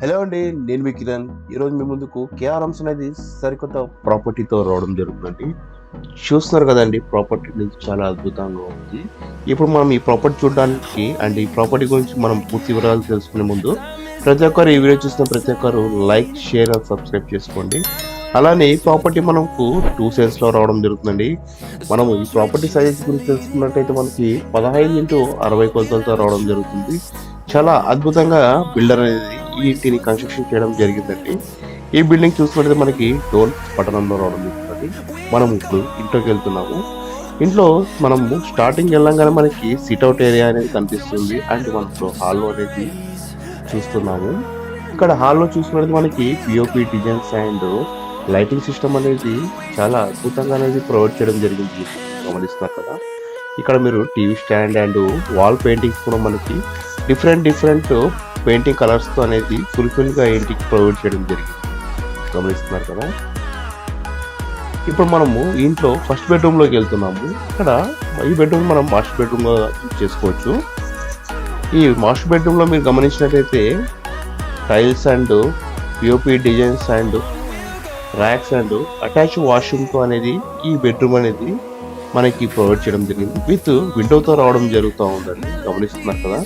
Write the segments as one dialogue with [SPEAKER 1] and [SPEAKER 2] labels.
[SPEAKER 1] Hello అండి నేను మీ కిరణ్. ఈరోజు మీ ముందుకు కేఆర్ఎంస్ అనేది సరికొత్త ప్రాపర్టీతో రావడం జరుగుతుందండి. చూస్తున్నారు కదండి ప్రాపర్టీ అనేది చాలా అద్భుతంగా ఉంది. ఇప్పుడు మనం ఈ ప్రాపర్టీ చూడడానికి అండ్ ఈ ప్రాపర్టీ గురించి మనం పూర్తి వివరాలు తెలుసుకునే ముందు ప్రతి ఒక్కరు ఈ వీడియో చూసిన ప్రతి ఒక్కరు లైక్ షేర్ అండ్ సబ్స్క్రైబ్ చేసుకోండి. అలానే ఈ ప్రాపర్టీ మనకు టూ సెన్స్లో రావడం జరుగుతుందండి. మనం ఈ ప్రాపర్టీ సైజ్ గురించి తెలుసుకున్నట్టయితే మనకి పదహైదు ఇంటూ అరవై కొలతలతో రావడం జరుగుతుంది. చాలా అద్భుతంగా బిల్డర్ అనేది ఈ ఇంటిని కన్స్ట్రక్షన్ చేయడం జరిగిందండి. ఈ బిల్డింగ్ చూసుకుంటే మనకి టోల్ పట్టణంలో రావడం జరుగుతుంది. మనం ఇప్పుడు ఇంట్లోకి వెళ్తున్నాము. ఇంట్లో మనము స్టార్టింగ్ వెళ్ళంగానే మనకి సిట్అవుట్ ఏరియా అనేది కనిపిస్తుంది. అండ్ మనకు హాల్లో అనేది చూస్తున్నాము. ఇక్కడ హాల్లో చూసుకున్నది మనకి POP designs and lighting system అనేది చాలా అద్భుతంగా అనేది ప్రొవైడ్ చేయడం జరిగింది. గమనిస్తున్నారు కదా? ఇక్కడ మీరు TV stand and wall paintings కూడా మనకి డిఫరెంట్ డిఫరెంట్ పెయింటింగ్ కలర్స్తో అనేది ఫుల్ఫిల్గా ఇంటికి ప్రొవైడ్ చేయడం జరిగింది. గమనిస్తున్నారు కదా? ఇప్పుడు మనము ఇంట్లో ఫస్ట్ బెడ్రూమ్లోకి వెళ్తున్నాము. ఇక్కడ ఈ బెడ్రూమ్ మనం మాస్టర్ బెడ్రూమ్గా చేసుకోవచ్చు. ఈ మాస్టర్ బెడ్రూమ్లో మీరు గమనించినట్లయితే tiles and POP designs and racks and attach వాష్రూమ్తో అనేది ఈ బెడ్రూమ్ అనేది మనకి ప్రొవైడ్ చేయడం జరిగింది. విత్ విండోతో రావడం జరుగుతూ ఉందండి. గమనిస్తున్నారు కదా.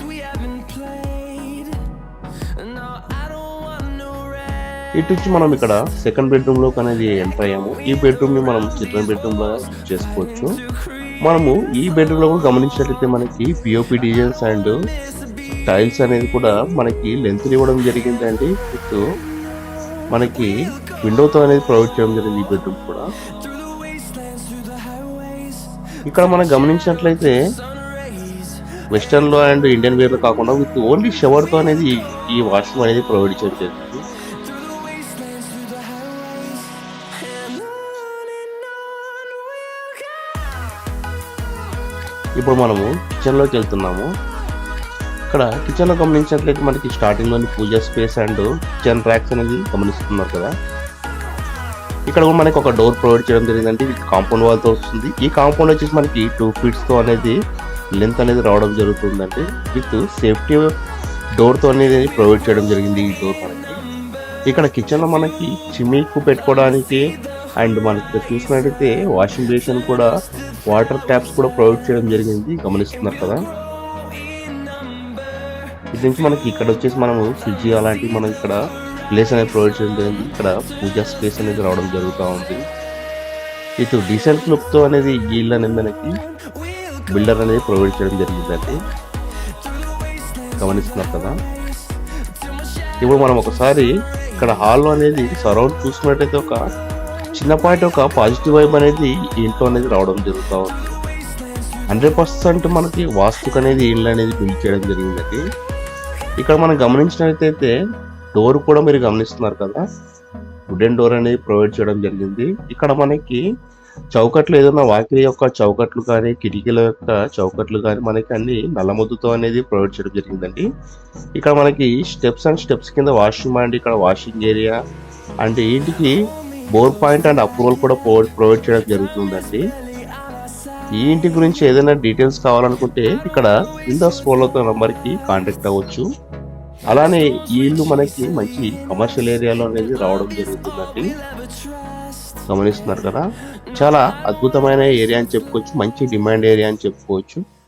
[SPEAKER 1] ఇటు నుంచి మనం ఇక్కడ సెకండ్ బెడ్రూమ్లోకి అనేది ఎంటర్ అయ్యాము. ఈ బెడ్రూమ్ని మనం చిల్డ్రన్ బెడ్రూమ్లో చేసుకోవచ్చు. మనము ఈ బెడ్రూమ్లో కూడా గమనించినట్లయితే మనకి పిఓపి డిజైన్స్ అండ్ టైల్స్ అనేది కూడా మనకి లెంత్ ఇవ్వడం జరిగిందండి. విత్ మనకి విండోతో అనేది ప్రొవైడ్ చేయడం జరిగింది ఈ బెడ్రూమ్ కూడా. ఇక్కడ మనం గమనించినట్లయితే వెస్టర్న్లో అండ్ ఇండియన్ వేర్లో కాకుండా విత్ ఓన్లీ షవర్తో అనేది ఈ- ఈ వాష్రూమ్ అనేది ప్రొవైడ్ చేయడం ఇప్పుడు మనము కిచెన్లోకి వెళ్తున్నాము. ఇక్కడ కిచెన్లో గమనించినట్లయితే మనకి స్టార్టింగ్లోని puja space and kitchen racks అనేది గమనిస్తున్నారు కదా. ఇక్కడ కూడా మనకి ఒక డోర్ ప్రొవైడ్ చేయడం జరిగిందండి. ఇది కాంపౌండ్ వాల్తో వస్తుంది. ఈ కాంపౌండ్ వచ్చేసి మనకి టూ ఫీట్స్తో అనేది లెంత్ అనేది రావడం జరుగుతుందండి. విత్ సేఫ్టీ డోర్తో అనేది ప్రొవైడ్ చేయడం జరిగింది ఈ డోర్ మనకి. ఇక్కడ కిచెన్లో మనకి చిమ్మికు పెట్టుకోవడానికి అండ్ మనకి ఇక్కడ చూసినట్టయితే వాషింగ్ బేసిన్ కూడా వాటర్ ట్యాప్స్ కూడా ప్రొవైడ్ చేయడం జరిగింది. గమనిస్తున్నారు కదా. ఇది నుంచి మనకి ఇక్కడ వచ్చేసి మనము ఫ్రిడ్జ్ అలాంటివి మనం ఇక్కడ ప్లేస్ అనేది ప్రొవైడ్ చేయడం జరిగింది ఇక్కడ పూజా స్పేస్ అనేది రావడం జరుగుతూ ఉంది. ఇటు డీసెంట్ లుక్తో అనేది ఈ ఇల్లు అనేది మనకి బిల్డర్ అనేది ప్రొవైడ్ చేయడం జరిగిందండి. గమనిస్తున్నారు కదా? ఇప్పుడు మనం ఒకసారి ఇక్కడ హాల్లో అనేది సరౌండ్ చూసుకున్నట్టయితే ఒక చిన్నపాటి ఒక పాజిటివ్ వైబ్ అనేది ఈ ఇంట్లో అనేది రావడం జరుగుతూ ఉంది. హండ్రెడ్ పర్సెంట్ మనకి వాస్తుకు అనేది ఇల్లు అనేది బిల్డ్ చేయడం జరిగిందండి. ఇక్కడ మనం గమనించినట్లయితే డోర్ కూడా మీరు గమనిస్తున్నారు కదా? వుడెన్ డోర్ అనేది ప్రొవైడ్ చేయడం జరిగింది. ఇక్కడ మనకి చౌకట్లు ఏదైనా వాకిలి యొక్క చౌకట్లు కానీ కిటికీల యొక్క చౌకట్లు కానీ మనకి అన్ని నల్లముద్దుతో అనేది ప్రొవైడ్ చేయడం జరిగిందండి. ఇక్కడ మనకి స్టెప్స్ అండ్ స్టెప్స్ కింద వాష్రూమ్ అండ్ ఇక్కడ వాషింగ్ ఏరియా అండ్ ఇంటికి బోర్ పాయింట్ అండ్ అప్రూవల్ కూడా ప్రొవైడ్ చేయడం జరుగుతుందండి. ఈ ఇంటి గురించి ఏదైనా డీటెయిల్స్ కావాలనుకుంటే ఇక్కడ కింద స్కూళ్ళతో నంబర్కి కాంటాక్ట్ అవ్వచ్చు. అలానే ఈ ఇల్లు మనకి మంచి కమర్షియల్ ఏరియాలో అనేది రావడం జరుగుతుందండి. గమనిస్తున్నారు కదా? చాలా అద్భుతమైన ఏరియా అని చెప్పుకోవచ్చు మంచి డిమాండ్ ఏరియా అని చెప్పుకోవచ్చు.